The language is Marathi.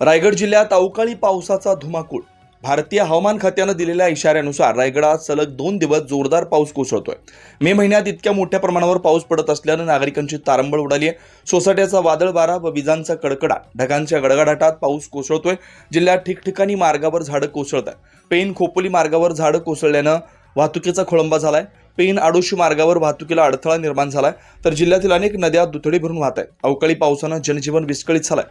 रायगड जिल्ह्यात अवकाळी पावसाचा धुमाकूळ. भारतीय हवामान खात्यानं दिलेल्या इशाऱ्यानुसार रायगडात सलग दोन दिवस जोरदार पाऊस कोसळतोय. मे महिन्यात इतक्या मोठ्या प्रमाणावर पाऊस पडत असल्यानं नागरिकांची तारंबळ उडाली आहे सोसाट्याचा वादळ वारा व विजांचा कडकडा ढगांच्या गडगडाटात पाऊस कोसळतोय. जिल्ह्यात ठिकठिकाणी मार्गावर झाडं कोसळत आहे पेन खोपोली मार्गावर झाडं कोसळल्यानं वाहतुकीचा खोळंबा झालाय. पेन आडोशी मार्गावर वाहतुकीला अडथळा निर्माण झालाय. तर जिल्ह्यातील अनेक नद्या दुथडी भरून वाहत आहेत अवकाळी पावसानं जनजीवन विस्कळीत झालंय.